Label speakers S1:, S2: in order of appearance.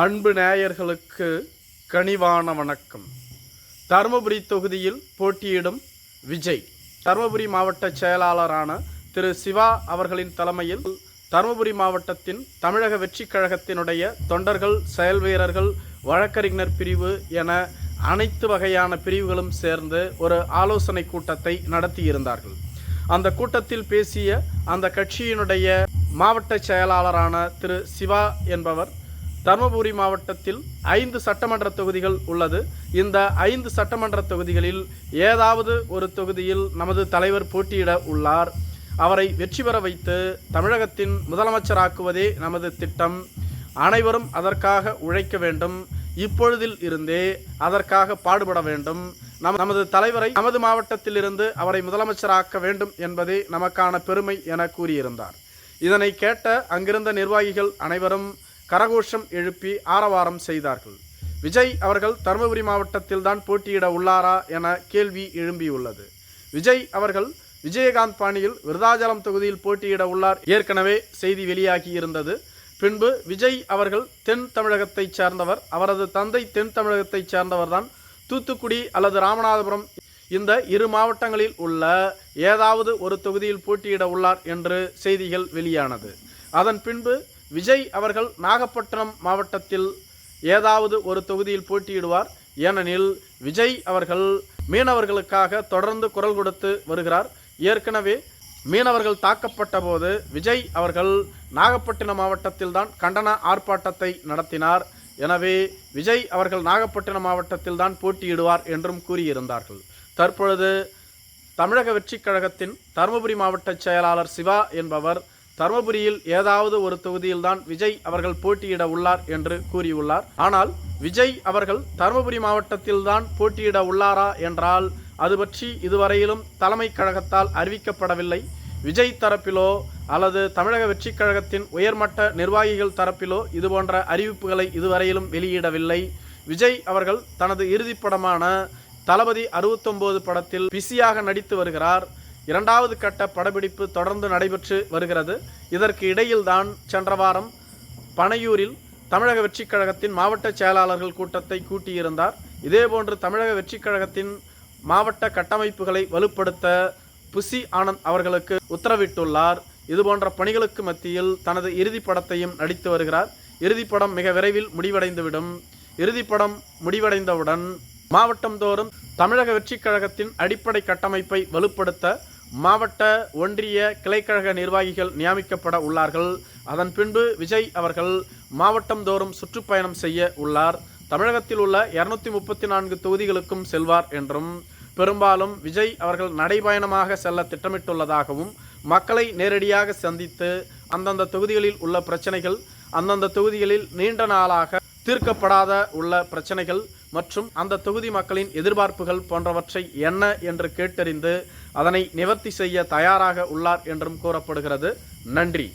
S1: அன்பு நேயர்களுக்கு கனிவான வணக்கம். தருமபுரி தொகுதியில் போட்டியிடும் விஜய் தருமபுரி மாவட்ட செயலாளரான திரு சிவா அவர்களின் தலைமையில் தருமபுரி மாவட்டத்தின் தமிழக வெற்றி கழகத்தினுடைய தொண்டர்கள் செயல் வீரர்கள் வழக்கறிஞர் பிரிவு என அனைத்து வகையான பிரிவுகளும் சேர்ந்து ஒரு ஆலோசனை கூட்டத்தை நடத்தியிருந்தார்கள். அந்த கூட்டத்தில் பேசிய அந்த கட்சியினுடைய மாவட்ட செயலாளரான திரு சிவா என்பவர் தருமபுரி மாவட்டத்தில் ஐந்து சட்டமன்ற தொகுதிகள் உள்ளது. இந்த ஐந்து சட்டமன்ற தொகுதிகளில் ஏதாவது ஒரு தொகுதியில் நமது தலைவர் போட்டியிட உள்ளார். அவரை வெற்றி பெற வைத்து தமிழகத்தின் முதலமைச்சராக்குவதே நமது திட்டம். அனைவரும் அதற்காக உழைக்க வேண்டும். இப்பொழுதில் இருந்தே அதற்காக பாடுபட வேண்டும். நம் நமது தலைவரை நமது மாவட்டத்தில் இருந்து அவரை முதலமைச்சராக்க வேண்டும் என்பதே நமக்கான பெருமை என கூறியிருந்தார். இதனை கேட்ட அங்கிருந்த நிர்வாகிகள் அனைவரும் கரகோஷம் எழுப்பி ஆரவாரம் செய்தார்கள். விஜய் அவர்கள் தருமபுரி மாவட்டத்தில் தான் போட்டியிட உள்ளாரா என கேள்வி எழும்பியுள்ளது. விஜய் அவர்கள் விஜயகாந்த் பாணியில் விருதாச்சலம் தொகுதியில் போட்டியிட உள்ளார் ஏற்கனவே செய்தி வெளியாகி இருந்தது பின்பு விஜய் அவர்கள் தென் தமிழகத்தைச் சேர்ந்தவர் அவரது தந்தை தென் தமிழகத்தைச் சேர்ந்தவர்தான் தூத்துக்குடி அல்லது ராமநாதபுரம் இந்த இரு மாவட்டங்களில் உள்ள ஏதாவது ஒரு தொகுதியில் போட்டியிட உள்ளார் என்று செய்திகள் வெளியானது. அதன் பின்பு விஜய் அவர்கள் நாகப்பட்டினம் மாவட்டத்தில் ஏதாவது ஒரு தொகுதியில் போட்டியிடுவார். ஏனெனில் விஜய் அவர்கள் மீனவர்களுக்காக தொடர்ந்து குரல் கொடுத்து வருகிறார். ஏற்கனவே மீனவர்கள் தாக்கப்பட்ட போது விஜய் அவர்கள் நாகப்பட்டினம் மாவட்டத்தில்தான் கண்டன ஆர்ப்பாட்டத்தை நடத்தினார். எனவே விஜய் அவர்கள் நாகப்பட்டினம் மாவட்டத்தில் தான் போட்டியிடுவார் என்றும் கூறியிருந்தார்கள். தற்பொழுது தமிழக வெற்றிக் கழகத்தின் தருமபுரி மாவட்ட செயலாளர் சிவா என்பவர் தருமபுரியில் ஏதாவது ஒரு தொகுதியில்தான் விஜய் அவர்கள் போட்டியிட உள்ளார் என்று கூறியுள்ளார். ஆனால் விஜய் அவர்கள் தருமபுரி மாவட்டத்தில்தான் போட்டியிட உள்ளாரா என்றால் அது பற்றி இதுவரையிலும் தலைமை கழகத்தால் அறிவிக்கப்படவில்லை. விஜய் தரப்பிலோ அல்லது தமிழக வெற்றிக் கழகத்தின் உயர்மட்ட நிர்வாகிகள் தரப்பிலோ இதுபோன்ற அறிவிப்புகளை இதுவரையிலும் வெளியிடவில்லை. விஜய் அவர்கள் தனது இறுதிப்படமான தளபதி அறுபத்தொம்போது படத்தில் பிஸியாக நடித்து வருகிறார். இரண்டாவது கட்ட படப்பிடிப்பு தொடர்ந்து நடைபெற்று வருகிறது. இதற்கு இடையில்தான் சென்ற வாரம் பனையூரில் தமிழக வெற்றிக் கழகத்தின் மாவட்ட செயலாளர்கள் கூட்டத்தை கூட்டியிருந்தார். இதேபோன்று தமிழக வெற்றிக் கழகத்தின் மாவட்ட கட்டமைப்புகளை வலுப்படுத்த புசி ஆனந்த் அவர்களுக்கு உத்தரவிட்டுள்ளார். இதுபோன்ற பணிகளுக்கு மத்தியில் தனது இறுதி படத்தையும் நடித்து வருகிறார். இறுதிப்படம் மிக விரைவில் முடிவடைந்துவிடும். இறுதி படம் முடிவடைந்தவுடன் மாவட்டந்தோறும் தமிழக வெற்றிக் கழகத்தின் அடிப்படை கட்டமைப்பை வலுப்படுத்த மாவட்ட ஒன்றிய கிளைக்கழக நிர்வாகிகள் நியமிக்கப்பட உள்ளார்கள். அதன் பின்பு விஜய் அவர்கள் மாவட்டம் தோறும் சுற்றுப்பயணம் செய்ய உள்ளார். தமிழகத்தில் உள்ள இருநூத்தி முப்பத்தி நான்கு தொகுதிகளுக்கும் செல்வார் என்றும் பெரும்பாலும் விஜய் அவர்கள் நடைபயணமாக செல்ல திட்டமிட்டுள்ளதாகவும் மக்களை நேரடியாக சந்தித்து அந்தந்த தொகுதிகளில் உள்ள பிரச்சனைகள் அந்தந்த தொகுதிகளில் நீண்ட நாளாக தீர்க்கப்படாத உள்ள பிரச்சனைகள் மற்றும் அந்த தொகுதி மக்களின் எதிர்பார்ப்புகள் போன்றவற்றை என்ன என்று கேட்டறிந்து அதனை நிவர்த்தி செய்ய தயாராக உள்ளார் என்றும் கூறப்படுகிறது. நன்றி.